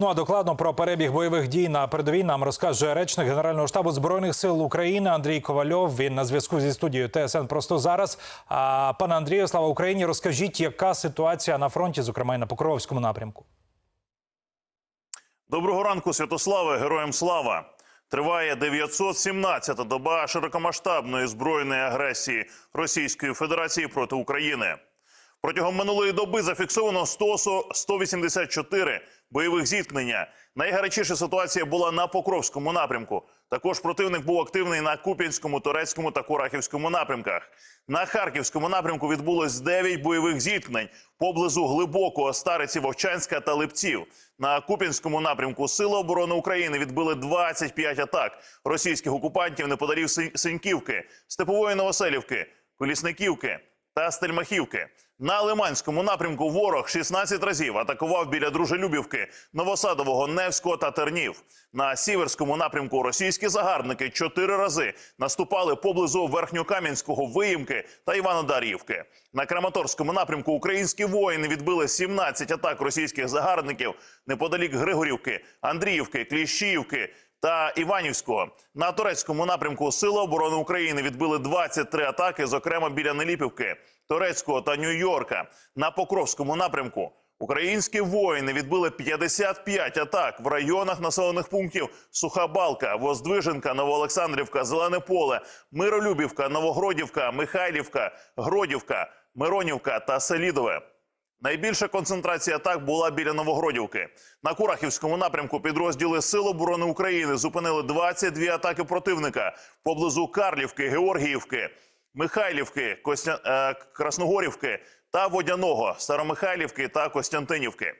Ну а докладно про перебіг бойових дій на передовій нам розкаже речник Генерального штабу збройних сил України Андрій Ковальов. Він на зв'язку зі студією ТСН просто зараз. А пане Андрію, слава Україні! Розкажіть, яка ситуація на фронті, зокрема і на Покровському напрямку. Доброго ранку, Святославе, героям слава! Триває 917-та доба широкомасштабної збройної агресії Російської Федерації проти України. Протягом минулої доби зафіксовано 100, 184 бойових зіткнення. Найгарячіша ситуація була на Покровському напрямку. Також противник був активний на Куп'янському, Турецькому та Курахівському напрямках. На Харківському напрямку відбулось 9 бойових зіткнень поблизу глибокого Стариці, Вовчанська та Липців. На Куп'янському напрямку Сили оборони України відбили 25 атак російських окупантів неподалік Синь- Синьківки, Степової Новоселівки, Колісниківки та Стельмахівки. На Лиманському напрямку ворог 16 разів атакував біля Дружелюбівки, Новосадового, Невського та Тернів. На Сіверському напрямку російські загарбники 4 рази наступали поблизу Верхньокам'янського, Виїмки та Іванодарівки. На Краматорському напрямку українські воїни відбили 17 атак російських загарбників неподалік Григорівки, Андріївки, Кліщіївки та Іванівського. На турецькому напрямку Сили оборони України відбили 23 атаки, зокрема біля Неліпівки, Турецького та Нью-Йорка. На Покровському напрямку українські воїни відбили 55 атак в районах населених пунктів Суха Балка, Воздвиженка, Новоолександрівка, Зелене Поле, Миролюбівка, Новогродівка, Михайлівка, Гродівка, Миронівка та Селідове. Найбільша концентрація атак була біля Новогродівки. На Курахівському напрямку підрозділи Сил оборони України зупинили 22 атаки противника поблизу Карлівки, Георгіївки, Михайлівки, Костя... е, Красногорівки та Водяного, Старомихайлівки та Костянтинівки.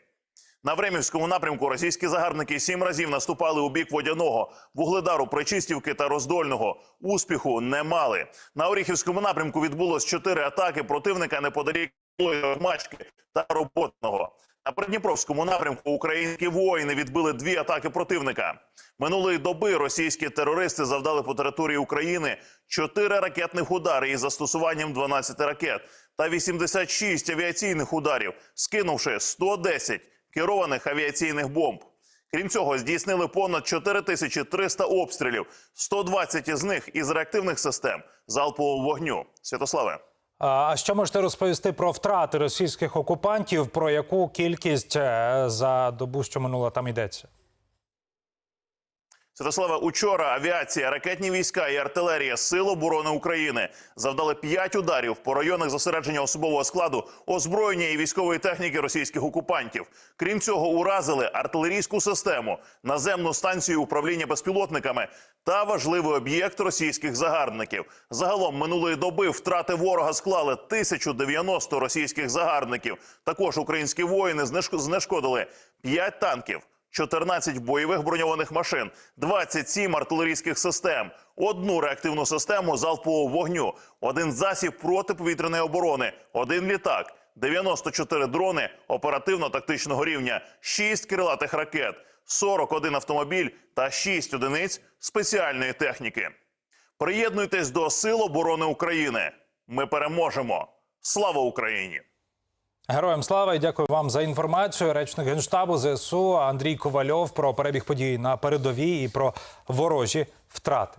На Времівському напрямку російські загарбники сім разів наступали у бік Водяного, Вугледару, Причистівки та Роздольного. Успіху не мали. На Оріхівському напрямку відбулось чотири атаки противника неподалік Мачки та Роботного. На Придніпровському напрямку українські воїни відбили дві атаки противника. Минулої доби російські терористи завдали по території України чотири ракетних удари із застосуванням 12 ракет та 86 авіаційних ударів, скинувши 110 керованих авіаційних бомб. Крім цього, здійснили понад 4300 обстрілів, 120 із них із реактивних систем залпового вогню. Святославе. А що можете розповісти про втрати російських окупантів? Про яку кількість е, за добу, що минула, там йдеться? Святослава, учора авіація, ракетні війська і артилерія Сил оборони України завдали п'ять ударів по районах зосередження особового складу, озброєння і військової техніки російських окупантів. Крім цього, уразили артилерійську систему, наземну станцію управління безпілотниками та важливий об'єкт російських загарбників. Загалом минулої доби втрати ворога склали 1090 російських загарбників. Також українські воїни знешк- знешкодили 5 танків. 14 бойових броньованих машин, 27 артилерійських систем, одну реактивну систему залпового вогню, один засіб протиповітряної оборони, один літак, 94 дрони оперативно-тактичного рівня, 6 крилатих ракет, 41 автомобіль та 6 одиниць спеціальної техніки. Приєднуйтесь до Сил оборони України. Ми переможемо! Слава Україні! Героям слава і дякую вам за інформацію. Речник генштабу ЗСУ Андрій Ковальов про перебіг подій на передовій і про ворожі втрати.